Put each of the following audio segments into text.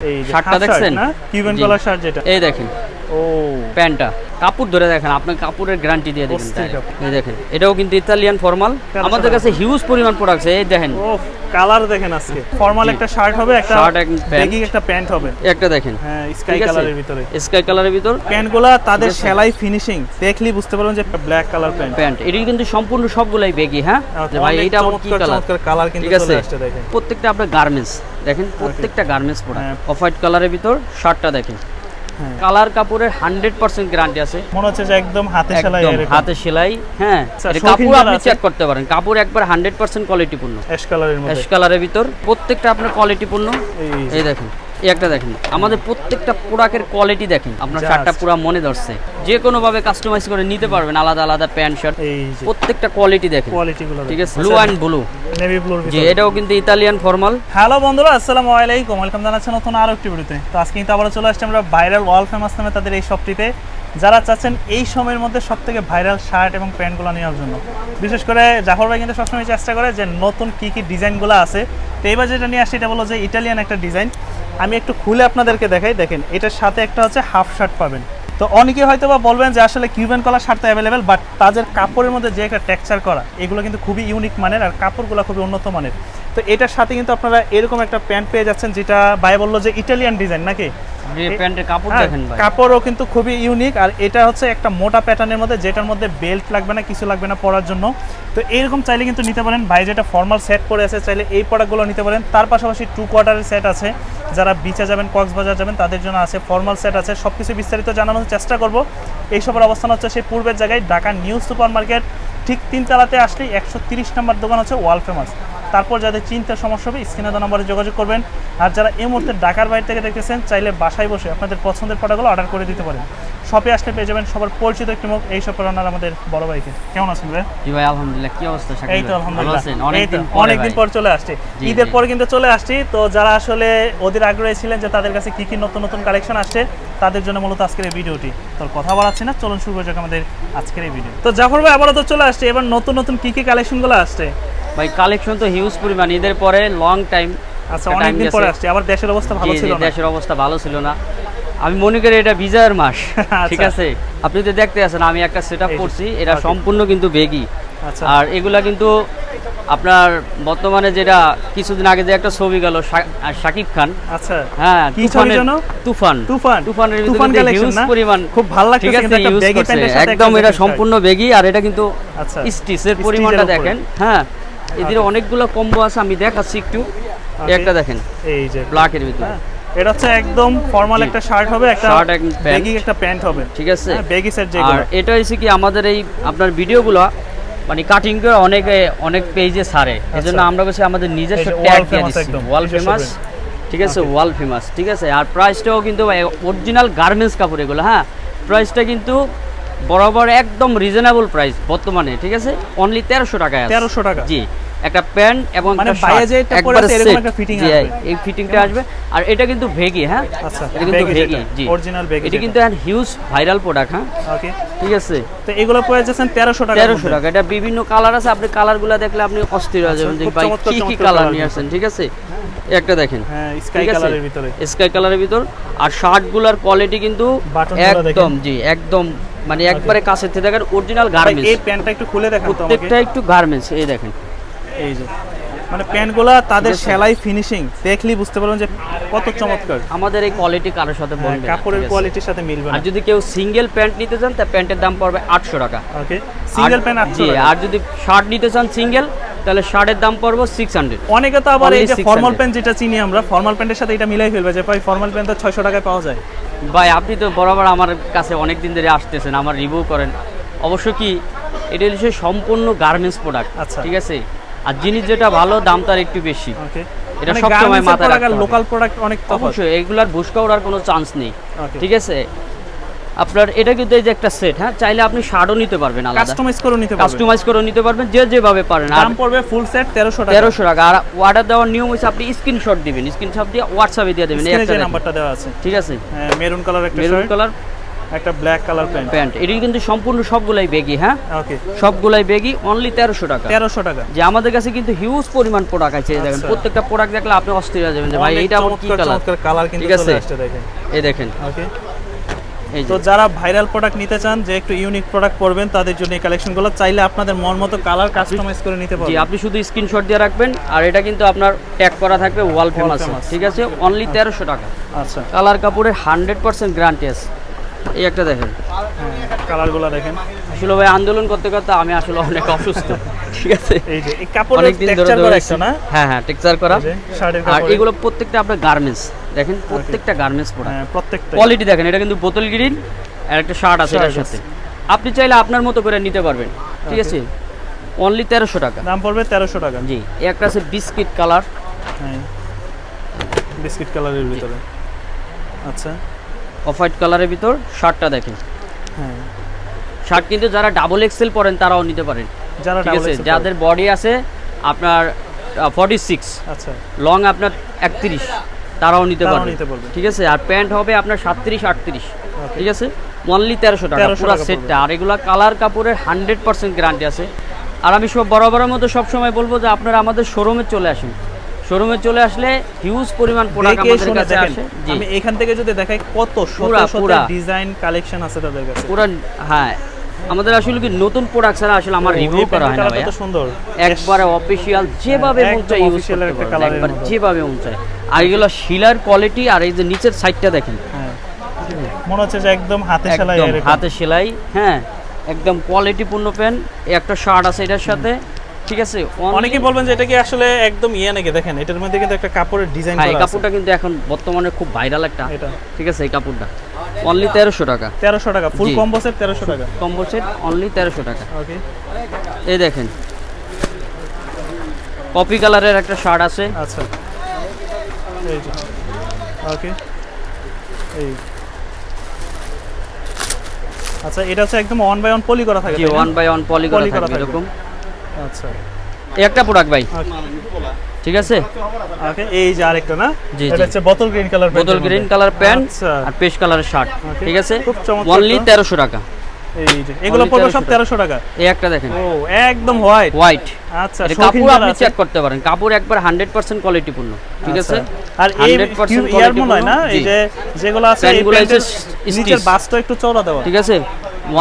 এই শার্টটা দেখছেন? কিউবান কালার শার্ট যেটা? এই দেখেন। ও। প্যান্টটা। কাপড় ধরে দেখেন আপনি কাপড়ের গ্যারান্টি দিয়ে। কাপড়। এই দেখেন এটাও কিন্তু ইতালিয়ান ফর্মাল আমাদের কাছে হিউজ পরিমাণ প্রোডাক্ট এই দেখেন। কালার দেখেন আজকে। ফর্মাল একটা শার্ট হবে একটা and pant। বেগি একটা প্যান্ট হবে। একটা দেখেন। হ্যাঁ স্কাই কালারের ভিতরে। স্কাই কালারের ভিতর। প্যান্টগুলা তাদের সেলাই ফিনিশিং দেখলেই বুঝতে পারবেন যে ব্ল্যাক কালার প্যান্ট প্যান্ট এটি কিন্তু সম্পূর্ণ সবগুলাই বেগি হ্যাঁ? ভাই এটা আবার কি কালার কালার কিন্তু চলে আসছে দেখেন। প্রত্যেকটা আপনার গার্মেন্টস দেখেন প্রত্যেকটা গার্মেন্টস প্রোডাক্ট হ্যাঁ। অফ হোয়াইট কালারের ভিতর শার্টটা দেখেন। কালার কাপড়ের হান্ড্রেড পার্সেন্ট গ্যারান্টি আছে। মনে হচ্ছে যে একদম হাতে সেলাই হাতে সেলাই হ্যাঁ। আচ্ছা, কাপড় আপনি চেক করতে পারেন। কাপড় একবার হান্ড্রেড পার্সেন্ট কোয়ালিটিপূর্ণ অ্যাশ কালারের অ্যাশ কালারের ভিতর। প্রত্যেকটা আপনার কোয়ালিটিপূর্ণ এই দেখেন এই একটা দেখেন। আমাদের প্রত্যেকটা প্রোডাক্টের কোয়ালিটি দেখেন। আপনার। শার্টটা পুরো মনে ধরছে। যে কোনো ভাবে কাস্টমাইজ করে নিতে পারবেন আলাদা আলাদা প্যান্ট শার্ট এই প্রত্যেকটা কোয়ালিটি দেখেন। কোয়ালিটি গুলো ঠিক আছে? ব্লু অ্যান্ড ব্লু নেভি ব্লুর যে এটাও কিন্তু ইতালিয়ান ফর্মাল হ্যালো বন্ধুরা আসসালামু আলাইকুম। ওয়েলকাম জানাচ্ছি নতুন আরও একটি ভিডিওতে তো। আজকে কিন্তু আবারও চলে আসছি আমরা ভাইরাল ওয়াল ফেমাস নামে তাদের এই শপটিতে যারা চাচ্ছেন এই সময়ের মধ্যে সব থেকে ভাইরাল শার্ট এবং প্যান্টগুলো নেওয়ার জন্য। বিশেষ করে জাফর ভাই কিন্তু সবসময় চেষ্টা করে যে নতুন কি কি ডিজাইনগুলো আছে। তো এইবার যেটা নিয়ে আসছি এটা বলো যে ইটালিয়ান একটা ডিজাইন। আমি একটু খুলে আপনাদেরকে দেখাই। দেখেন এটার সাথে একটা হচ্ছে হাফ শার্ট পাবেন। তো অনেকে হয়তো বা বলবেন যে আসলে কিউবেন কলার শার্ট তো অ্যাভেলেবেল বাট তাদের কাপড়ের মধ্যে যে একটা টেক্সচার করা, এগুলো কিন্তু খুবই ইউনিক মানের আর কাপড়গুলো খুবই উন্নত মানের। তো এটার সাথে কিন্তু আপনারা এরকম একটা প্যান্ট পেয়ে যাচ্ছেন যেটা ভাই বলল যে ইটালিয়ান ডিজাইন নাকি? হ্যাঁ, কাপড়ও কিন্তু খুবই ইউনিক আর এটা হচ্ছে একটা মোটা প্যাটার্নের মধ্যে যেটার মধ্যে বেল্ট লাগবে না কিছু লাগবে না পরার জন্য। তো এইরকম চাইলে কিন্তু নিতে পারেন। ভাই যেটা ফর্মাল সেট পরে আছে চাইলে এই প্রোডাক্টগুলো নিতে পারেন। তার পাশাপাশি টু কোয়ার্টারের সেট আছে। যারা বিচে যাবেন কক্সবাজার যাবেন তাদের জন্য আছে ফর্মাল সেট আছে। সব কিছু বিস্তারিত জানানোর চেষ্টা করব। এইসবের অবস্থান হচ্ছে সেই পূর্বের জায়গায় ঢাকা নিউ সুপার মার্কেট ঠিক তিনতলাতে আসলেই একশো তিরিশ নম্বর দোকান হচ্ছে ওয়াল ফেমাস। তারপর যাদের চিন্তার সমস্যা হবে স্ক্রিনে দেওয়া নম্বরে যোগাযোগ করবেন। আর যারা এই মুহূর্তে ঢাকার বাইরে থেকে দেখতেছেন চাইলে বাসায় বসে আপনাদের পছন্দের প্রোডাক্টগুলো অর্ডার করে দিতে পারেন। শপে আসলে পেয়ে যাবেন সবার পরিচিত একটি মুখ এই শপের রান্নার আমাদের বড় ভাইকে। কেমন আছেন ভাই? জি ভাই আলহামদুলিল্লাহ। কি অবস্থা এই তো আলহামদুলিল্লাহ। অনেকদিন পরে চলে আসছে। ঈদের। পরে কিন্তু চলে আসছি। তো যারা আসলে ওদের আগ্রহী ছিলেন যে তাদের কাছে কি কি নতুন নতুন কালেকশন আসছে তাদের জন্য মূলত আজকের এই ভিডিওটি। তো কথা বাড়াচ্ছি না চলুন শুরু করা যাক আমাদের আজকের এই ভিডিও। তো জাফর ভাই আবারও তো চলে আসছে। এবার নতুন নতুন কি কি কালেকশনগুলো আসছে? ভাই কালেকশন তো হিউজ পরিমাণ। ঈদের পরে লং টাইম আচ্ছা অনেকদিন পরে আসছে। আবার দেশের অবস্থা ভালো ছিল না? দেশের অবস্থা ভালো ছিল না। আমি মনে করি এটা বিজয়ের মাস। ঠিক আচ্ছা। আছে? আপনি তো দেখতে আছেন আমি একটা সেট করছি। এটা সম্পূর্ণ কিন্তু বেগি। আচ্ছা। আর এগুলা কিন্তু আপনার বর্তমানে যেটা কিছুদিন আগে যে একটা ছবি গেল শাকিব খান। আচ্ছা। হ্যাঁ? তুফান। তুফান। তুফানের তুফান হিউজ পরিমাণ। খুব ভালো ঠিক আছে একদম এটা সম্পূর্ণ বেগি। আর এটা কিন্তু স্টিচের পরিমাণটা দেখেন। হ্যাঁ। এদের অনেকগুলো কম্বো আছে আমি দেখাচ্ছি একটু। একটা দেখেন এই যে ব্ল্যাকের ভিতরে। হ্যাঁ, এটা হচ্ছে একদম ফর্মাল একটা শার্ট হবে একটা and pant। ব্যাগি একটা প্যান্ট হবে। ঠিক আছে। ব্যাগি সেট আর এটা হচ্ছে কি আমাদের এই আপনার ভিডিওগুলো মানে কাটিং করে অনেকে অনেক পেজে ছাড়ে। এই জন্য আমরা বলছি আমাদের নিজস্ব আচ্ছা। ট্যাগ দিয়ে দিচ্ছি। ওয়াল ফেমাস ঠিক আছে ওয়াল ফেমাস ঠিক আছে। আর প্রাইসটাও কিন্তু অরিজিনাল গার্মেন্টস কাপড় এগুলো হ্যাঁ। প্রাইসটা কিন্তু বরাবর একদম রিজনেবল প্রাইস বর্তমানে ঠিক আছে? অনলি তেরোশো আছে। 1300 টাকা? জি একটা প্যান্ট এবং মানে একটা। একটা। এই ফিটিংটা আসবে। আর এটা কিন্তু ভেগি হ্যাঁ? আচ্ছা এটা কিন্তু ভেগি জি। অরিজিনাল ব্যাগি এটা কিন্তু হিউজ ভাইরাল প্রোডাক্ট হ্যাঁ? ওকে ঠিক আছে? তো এগুলো পড়ে যাচ্ছেন 1300 টাকা তেরোশো টাকা। এটা বিভিন্ন কালার আছে আপনি কালারগুলো দেখলে আপনি অস্থির হয়ে যাবেন যে ভাই কি কি কালার নিয়ে। আসছেন ঠিক আছে? একটা দেখেন। হ্যাঁ স্কাই কালারের ভিতরে। স্কাই কালারের ভিতর। আর শার্টগুলোর কোয়ালিটি কিন্তু একদম জি একদম মানে একবারে কাছে থেকে দেখেন অরিজিনাল গার্মেন্টস এই প্যান্টটা একটু খুলে দেখান প্রত্যেকটা একটু গার্মেন্টস এই দেখেন। এই যে মানে প্যান্টগুলো তাদের সেলাই ফিনিশিং দেখলেই বুঝতে পারবেন যে কত চমৎকার। আমাদের এই কোয়ালিটি কারোর সাথে হ্যাঁ, বলবে কাপড়ের কোয়ালিটির সাথে মিলবে আর যদি কেউ সিঙ্গেল প্যান্ট নিতে চান তা প্যান্টের দাম পড়বে আটশো টাকা। ওকে সিঙ্গেল প্যান্ট 800 টাকা। আর যদি শার্ট নিতে চান সিঙ্গেল তাহলে শার্টের দাম পড়বে সিক্স হান্ড্রেড অনেকে তো আবার এই যে ফর্মাল প্যান্ট যেটা চিনি আমরা ফর্মাল প্যান্টের সাথে এটা মিলাই ফেলবে যে ভাই ফর্মাল প্যান্ট তো 600 টাকায় পাওয়া যায়। ভাই আপনি তো বরাবর আমার কাছে অনেক দিন ধরে আসতেছেন আমার রিভিউ করেন। অবশ্য কি এটা হচ্ছে সম্পূর্ণ গার্মেন্টস প্রোডাক্ট আচ্ছা। ঠিক আছে? আর জিনিস যেটা ভালো দাম তার একটু বেশি। এটা সবসময় মাথায় রাখা লোকাল প্রোডাক্ট অনেক অবশ্যই এগুলার ভুসকা ওড়ার কোনো চান্স নেই ঠিক আছে? আপনার এটা কিন্তু এই যে একটা সেট হ্যাঁ? চাইলে আপনি শার্টও নিতে পারবেন আলাদা। কাস্টমাইজ করে নিতে পারবে কাস্টমাইজ করে নিতে পারবেন যে যেভাবে পারেন। দাম পড়বে ফুল সেট 1300 টাকা। তেরোশো টাকা। আর অর্ডার দেওয়ার নিয়ম হচ্ছে আপনি স্ক্রিনশট দিবেন। স্ক্রিনশট দিয়ে হোয়াটসঅ্যাপে দিয়ে দেবেন এই যে নাম্বারটা দেওয়া আছে। ঠিক আছে? হ্যাঁ মেরুন কালার একটা মেরুন কালার একটা ব্ল্যাক কালার প্যান্ট প্যান্ট এটি কিন্তু সম্পূর্ণ সবগুলাই বেগি হ্যাঁ? ওকে সবগুলাই বেগি অনলি তেরোশো টাকা। তেরোশো টাকা। যে আমাদের কাছে কিন্তু হিউজ পরিমাণ প্রোডাক্ট আছে এই দেখেন আচ্ছা। প্রত্যেকটা প্রোডাক্ট দেখলে আপনি অস্থির হয়ে যাবেন যে ভাই এইটা আবার কি কালার কালার কিন্তু ঠিক আছে। চলে আসছে দেখেন। এই দেখেন। ওকে তো যারা ভাইরাল প্রোডাক্ট নিতে চান যে একটু ইউনিক প্রোডাক্ট পড়বেন তাদের জন্য এই কালেকশনগুলো চাইলে আপনাদের মন মতো কালার কাস্টমাইজ করে নিতে পারবেন। আপনি শুধু স্ক্রিনশট দিয়ে রাখবেন আর এটা কিন্তু আপনার ট্যাগ করা থাকবে ওয়াল ফেমাস। ঠিক আছে? অনলি তেরোশো টাকা। আচ্ছা। কালার কাপড়ের হান্ড্রেড পার্সেন্ট গ্যারান্টি আছে। এই একটা দেখেন। কালারগুলো দেখেন। আসলে ভাই আন্দোলন করতে করতে আমি আসলে অনেক অসুস্থ। ঠিক আছে? এই যে এই কাপড়ের টেক্সচার করা একটা না? হ্যাঁ হ্যাঁ টেক্সচার করা। আর এগুলো প্রত্যেকটা আপনার গার্মেন্টস দেখেন প্রত্যেকটা গার্মেন্টস হ্যাঁ প্রত্যেকটা কোয়ালিটি দেখেন এটা কিন্তু বোতল গ্রিন আর একটা শার্ট আছে এটার সাথে। আপনি চাইলে আপনার মতো করে নিতে পারবেন ঠিক আছে? অনলি তেরোশো টাকা। দাম পড়বে তেরোশো টাকা। জি একটা আছে বিস্কিট কালার হ্যাঁ বিস্কিট কালারের ভিতরে। আচ্ছা। অফ হোয়াইট কালারের ভিতর শার্টটা দেখেন। হ্যাঁ। শার্ট কিন্তু যারা ডাবল এক্সেল পরেন তারাও নিতে পারেন। যারা ঠিক আছে যাদের বডি আছে আপনার ফর্টি সিক্স আচ্ছা। লং আপনার একত্রিশ। তারাও নিতে পারবে। ঠিক আছে আর প্যান্ট হবে আপনার সাতত্রিশ আটত্রিশ। ঠিক আছে? অনলি তেরোশো টাকা পুরো সেটটা আর এগুলা কালার কাপড়ের হান্ড্রেড পার্সেন্ট গ্যারান্টি আছে। আর আমি সব বরাবরের মতো সবসময় বলব যে আপনারা আমাদের শোরুমে চলে আসুন। শোরুমে চলে আসলে হিউজ পরিমাণ প্রোডাক্ট আমাদের কাছে আসে। আমি এখান থেকে যদি দেখাই কত শত শত ডিজাইন কালেকশন আছে তাদের কাছে। পুরো হ্যাঁ আমাদের আসলে কি নতুন প্রোডাক্ট ছাড়া আসলে আমার রিভিউ করা হয় না ভাইয়া। সুন্দর। একবারে অফিসিয়াল যেভাবে হ্যাঁ, মন একদম চায় ইউজ করতে একটা পারবেন একবার যেভাবে মন চায়। আর এগুলো শিলার কোয়ালিটি আর এই যে নিচের সাইডটা দেখেন। হ্যাঁ। মনে হচ্ছে যে একদম হাতে সেলাই একদম হাতে সেলাই হ্যাঁ একদম কোয়ালিটি পূর্ণ প্যান্ট একটা শার্ট আছে এটার সাথে ঠিক আছে? অনেকেই বলবেন যে এটা কি আসলে একদম ইয়ে নাকি? দেখেন এটার মধ্যে কিন্তু একটা কাপড়ের ডিজাইন হ্যাঁ করা আছে। কাপড়টা কিন্তু এখন বর্তমানে খুব ভাইরাল একটা। ঠিক আছে এই কাপড়টা। অনলি তেরোশো টাকা। তেরোশো টাকা। ফুল। কম্বো সেট তেরোশো টাকা। কম্বো সেট অনলি তেরোশো টাকা। ওকে এই দেখেন। কপি কালারের একটা শার্ট আছে। আচ্ছা। এই ওকে এই। আচ্ছা এটা হচ্ছে একদম ওয়ান বাই ওয়ান পলি করা থাকে জি তাই না? ওয়ান বাই ওয়ান পলি করা থাকবে। এরকম। আচ্ছা। একটা প্রোডাক্ট ভাই। ঠিক আছে? ওকে এই যে আরেকটা না? জি, এটা হচ্ছে বোতল গ্রিন কালার বোতল গ্রিন কালার প্যান্ট আচ্ছা। আর পেস্ট কালারের শার্ট ঠিক আছে? খুব চমৎকার অনলি তো। তেরোশো টাকা। এই যে এগুলো পড়বে সব 1300 টাকা। এই একটা দেখেন। ও একদম হোয়াইট হোয়াইট আচ্ছা কাপড় আপনি চেক করতে পারেন। কাপড় একবার হান্ড্রেড পার্সেন্ট কোয়ালিটিপূর্ণ ঠিক আছে? আচ্ছা। আর এই ইয়ার মনে হয় না? এই যে যেগুলো আছে এই প্যান্টগুলো প্যান্টের হচ্ছে নিচের বাসটা একটু চওড়া দেওয়া। ঠিক আছে?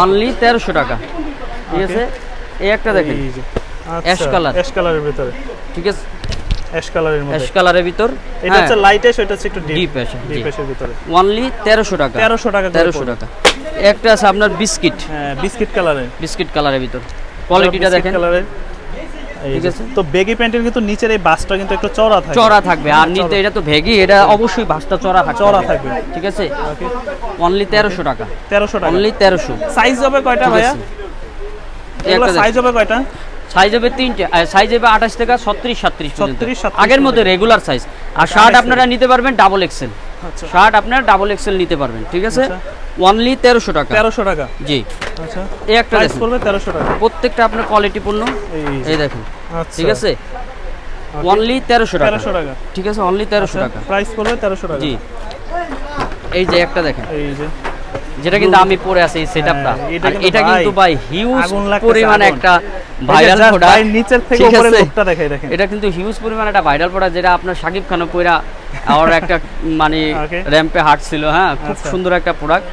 অনলি তেরোশো টাকা। ঠিক আছে? এই একটা দেখেন। এই যে colour। অ্যাশ কালারের ভিতরে। ঠিক আছে? অ্যাশ কালারের অ্যাশ কালারের ভিতর এটা হচ্ছে লাইট অ্যাশ এটা হচ্ছে একটু ডিপ অ্যাশ ডিপ অ্যাশের ভিতরে। অনলি তেরোশো টাকা। তেরোশো টাকা করে তেরোশো পড়বে। টাকা। একটা আছে আপনার বিস্কিট। হ্যাঁ বিস্কিট কালারের বিস্কিট কালারের ভিতর। কোয়ালিটিটা দেখেন। ঠিক আছে। তো বেগি প্যান্টের কিন্তু নিচের এই বাসটা কিন্তু একটু চওড়া থাকে চড়া থাকবে। আর নিতে এটা তো ভেগি এটা অবশ্যই ভাসটা চড়া থাকবে। চওড়া থাকবে। ঠিক আছে? অনলি তেরোশো টাকা। তেরোশো টাকা। অনলি তেরোশো। সাইজ হবে কয়টা ভাইয়া? একটা সাইজ হবে কয়টা? সাইজ হবে তিনটে সাইজ হবে আঠাশ থেকে ছত্রিশ সাত্রিশ 36, 37 আগের মধ্যে রেগুলার সাইজ আর শার্ট আপনারা নিতে পারবেন ডাবল এক্সেল আচ্ছা। শার্ট আপনারা ডাবল এক্সেল নিতে পারবেন ঠিক আছে? আচ্ছা। অনলি তেরোশো টাকা। তেরোশো টাকা? জি। আচ্ছা। এই একটা পড়বে তেরোশো টাকা। প্রত্যেকটা আপনার কোয়ালিটিপূর্ণ এই এই দেখুন। আচ্ছা। ঠিক আছে? অনলি তেরোশো টাকা। তেরোশো টাকা। ঠিক আছে? অনলি তেরোশো টাকা। প্রাইস পড়বে তেরোশো টাকা। জি। এই যে একটা দেখেন। এই যে। যেটা কিন্তু আমি পরে আছি এই সেটআপটা হ্যাঁ, এটা কিন্তু ভাই, হিউজ পরিমাণে একটা ভাইরাল প্রোডাক্ট ভাই নিচের থেকে উপরে? লোকটা দেখাই দেখেন। এটা কিন্তু হিউজ পরিমাণে একটা ভাইরাল প্রোডাক্ট যেটা আপনার সাকিব খানও পইরা আর একটা মানে. র্যাম্পে হাঁটছিল হ্যাঁ খুব আচ্ছা। সুন্দর একটা প্রোডাক্ট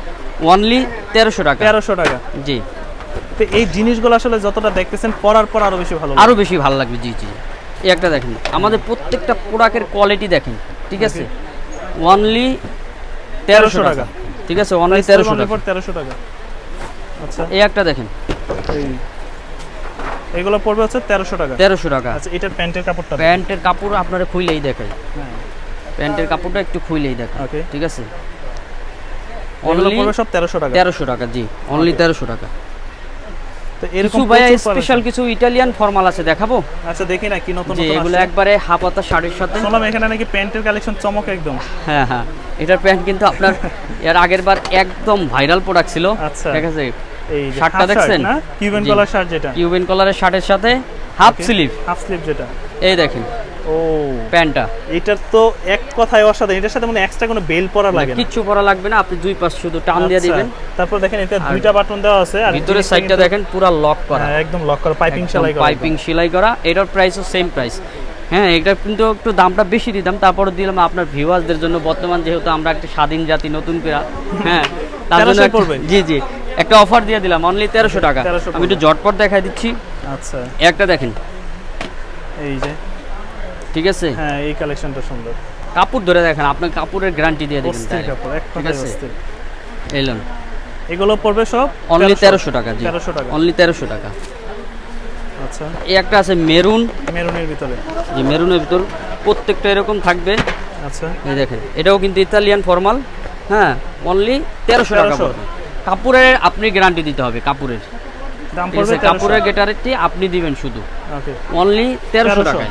অনলি তেরোশো টাকা। তেরোশো টাকা। জি। তো এই জিনিসগুলো আসলে যতটা দেখতেছেন পরার পর আরও বেশি ভালো আরও বেশি ভালো লাগবে জি জি। এই একটা দেখেন আমাদের প্রত্যেকটা প্রোডাক্টের কোয়ালিটি দেখেন ঠিক আছে? অনলি তেরোশো 1300 টাকা। টাকা। ঠিক আছে অনলি তেরোশো টাকা। তেরোশো টাকা। আচ্ছা। এই একটা দেখেন। এই। এগুলো পড়বে হচ্ছে তেরোশো টাকা। তেরোশো টাকা। আচ্ছা এটার প্যান্টের কাপড়টা প্যান্টের কাপড় আপনারা খুইলেই দেখাই। হ্যাঁ। প্যান্টের কাপড়টা একটু খুইলেই দেখাই। ওকে ঠিক আছে? অনলাইন অনলি পড়বে সব তেরোশো টাকা। তেরোশো টাকা জি। অনলি তেরোশো টাকা। তো এরকম ভাইয়া স্পেশাল কিছু ইটালিয়ান ফর্মাল আছে দেখাবো? আচ্ছা দেখি না কি নতুন নতুন এগুলো আসছে। একবারে হাফাতা শাড়ির সাথে। শুনলাম এখানে নাকি প্যান্টের কালেকশন চমক একদম। হ্যাঁ হ্যাঁ। এটার প্যান্ট কিন্তু আপনার এর আগের বার একদম ভাইরাল প্রোডাক্ট ছিল। আচ্ছা। ঠিক আছে? এই শার্টটা দেখছেন? কিউবেন কলার শার্ট যেটা। কিউবেন কলারের শার্টের সাথে হাফ স্লিভ হাফ স্লিভ যেটা। এই দেখেন। ও। প্যান্টটা। এটার তো এক কথায় অসাধারণ। এটার সাথে মানে এক্সট্রা কোনো বেল পরা লাগে না। কিচ্ছু করা লাগবে না আপনি দুই পাশ শুধু টান দিয়ে আচ্ছা, দিবেন। তারপর দেখেন এটা দুইটা বাটন দেওয়া আছে আর ভিতরের সাইডটা দেখেন পুরো লক করা। হ্যাঁ, একদম লক করা পাইপিং সেলাই করা। পাইপিং সেলাই করা এটার প্রাইসও সেম প্রাইস হ্যাঁ এটা কিন্তু একটু দামটা বেশি দিতাম তারপরে দিলাম আপনার ভিউয়ার্সদের জন্য। বর্তমান যেহেতু আমরা একটা স্বাধীন জাতি নতুন পেরা হ্যাঁ তার জন্য 1300 একটা- পড়বে? জি জি একটা অফার দিয়ে দিলাম অনলি তেরোশো টাকা। 1300 আমি একটু জটপট দেখাই দিচ্ছি। আচ্ছা। একটা দেখেন। এই যে। ঠিক আছে? হ্যাঁ এই কালেকশনটা সুন্দর। কাপড় ধরে দেখেন আপনার কাপড়ের গ্যারান্টি দিয়ে দেবেন ঠিক আছে? এলাম এগুলো পড়বে সব অনলি তেরোশো টাকা জি। 1300 টাকা। অনলি তেরোশো টাকা। আচ্ছা। এই একটা আছে মেরুন। মেরুনের ভিতরে। যে মেরুনের ভিতর প্রত্যেকটা এরকম থাকবে। আচ্ছা। এই দেখেন এটাও কিন্তু ইতালিয়ান ফর্মাল। হ্যাঁ অনলি তেরোশো টাকা পড়বে। কাপড়ের আপনি গ্যারান্টি দিতে হবে কাপড়ের। দাম পড়বে কাপড়ের গেটারেরটি আপনি দিবেন শুধু। ওকে অনলি তেরোশো 1300 টাকায়।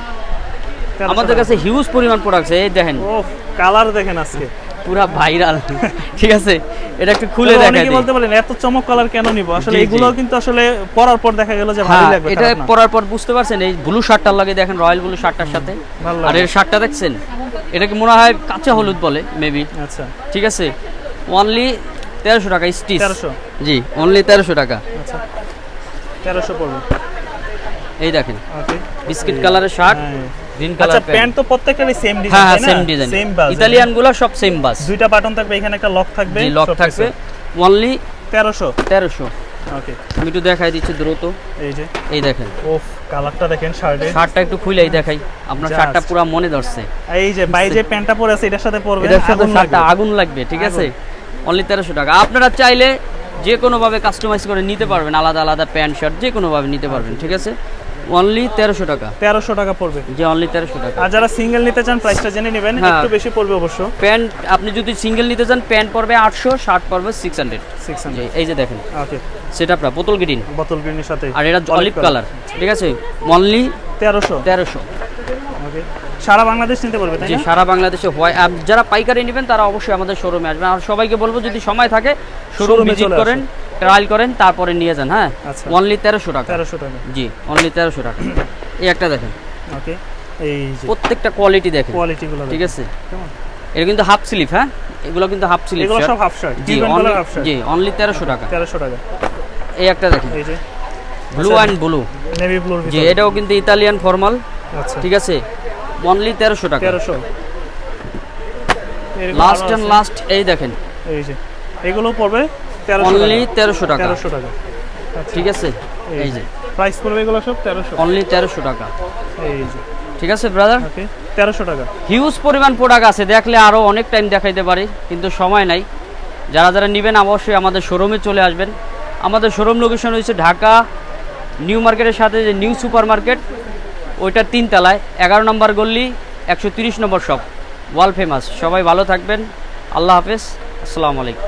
আমাদের কাছে হিউজ পরিমাণ প্রোডাক্ট এই দেখেন। ও কালার দেখেন আজকে। পুরা ভাইরাল ঠিক আছে? এটা একটু খুলে দেখা অনেকে বলতে পারেন এত চমক কালার কেন নিব? আসলে। এগুলো কিন্তু আসলে পরার পর দেখা গেল যে ভালো হ্যাঁ লাগবে এটা পরার পর বুঝতে পারছেন এই ব্লু শার্টটার লাগে দেখেন রয়্যাল ব্লু শার্টটার সাথে। আর এর শার্টটা দেখছেন? এটাকে মনে হয় কাঁচা হলুদ বলে মেবি আচ্ছা। ঠিক আছে? অনলি তেরোশো টাকা স্টিচ 1300 জি অনলি তেরোশো টাকা। আচ্ছা। তেরোশো পড়বে। এই দেখেন। ওকে বিস্কিট কালারের শার্ট গ্রিন আচ্ছা প্যান্ট তো প্রত্যেকটারই সেম ডিজাইন হ্যাঁ সেম ডিজাইন সেম বাজ ইতালিয়ানগুলো সব সেম বাস দুইটা বাটন থাকবে এখানে একটা লক থাকবে লক থাকবে। অনলি তেরোশো। তেরোশো। ওকে আমি একটু দেখাই দিচ্ছি দ্রুত। এই যে। এই দেখেন। ওফ কালারটা দেখেন শার্টে। শার্টটা একটু খুলেই দেখাই। আপনার শার্টটা পুরো মনে ধরছে। এই যে যে প্যান্টটা পরে আছে এটার সাথে পরবে এটার সাথে শার্টটা আগুন লাগবে ঠিক আছে? অনলি তেরোশো টাকা। আপনারা চাইলে যে কোনোভাবে কাস্টমাইজ করে নিতে পারবেন আলাদা আলাদা প্যান্ট শার্ট যে কোনোভাবে নিতে পারবেন ঠিক আছে? অনলি তেরোশো টাকা। তেরোশো টাকা পড়বে। যে অনলি তেরোশো টাকা। আর যারা সিঙ্গেল নিতে চান প্রাইসটা জেনে নেবেন হ্যাঁ। একটু বেশি পড়বে অবশ্য। প্যান্ট আপনি যদি সিঙ্গেল নিতে চান প্যান্ট পড়বে আটশো শার্ট পড়বে সিক্স হান্ড্রেড সিক্স হান্ড্রেড এই যে দেখেন। ওকে সেটা আপনার বোতল গ্রিন বোতল গ্রিনের সাথে। আর এটা অলিভ কালার ঠিক আছে? অনলি তেরোশো। তেরোশো। ওকে সারা বাংলাদেশ নিতে পারবে তাই না? সারা বাংলাদেশে হয় যারা পাইকারি নেবেন তারা অবশ্যই আমাদের শোরুমে আসবেন। আর সবাইকে বলব যদি সময় থাকে শোরুম ভিজিট করেন। ট্রায়াল করেন তারপরে নিয়ে যান হ্যাঁ? আচ্ছা। অনলি তেরোশো টাকা। তেরোশো টাকা। জি অনলি তেরোশো টাকা। এই একটা দেখেন। ওকে এই যে প্রত্যেকটা কোয়ালিটি দেখেন। কোয়ালিটি গুলো ঠিক আছে? এটা কিন্তু হাফ স্লিভ হ্যাঁ? এগুলো কিন্তু হাফ স্লিভ এগুলো সব হাফ শার্ট জি অনলি হাফ শার্ট জি অনলি তেরোশো টাকা। তেরোশো টাকা। এই একটা দেখেন। এই যে। ব্লু আচ্ছা। অ্যান্ড ব্লু নেভি ব্লুর জি এটাও কিন্তু ইতালিয়ান ফর্মাল আচ্ছা। ঠিক আছে? অনলি তেরোশো টাকা। তেরোশো। এরকম লাস্ট আরও অ্যান্ড লাস্ট এই দেখেন। এই যে। এগুলো পড়বে অনলি তেরোশো টাকা। তেরোশো টাকা। আচ্ছা। ঠিক আছে? এই যে। প্রাইস পড়বে এগুলো সব? তেরোশো? অনলি তেরোশো টাকা। এই যে। ঠিক আছে ব্রাদার তেরোশো টাকা। হিউজ পরিমাণ প্রোডাক্ট আছে। দেখলে আরও অনেক টাইম দেখাইতে পারি কিন্তু সময় নাই। যারা যারা নেবেন অবশ্যই আমাদের শোরুমে চলে আসবেন। আমাদের শোরুম লোকেশন হয়েছে ঢাকা নিউ মার্কেটের সাথে যে নিউ সুপার মার্কেট ওইটার তিনতলায় এগারো নম্বর গল্লি একশো তিরিশ নম্বর শপ ওয়াল ফেমাস সবাই ভালো থাকবেন। আল্লাহ হাফেজ। আসসালামু আলাইকুম।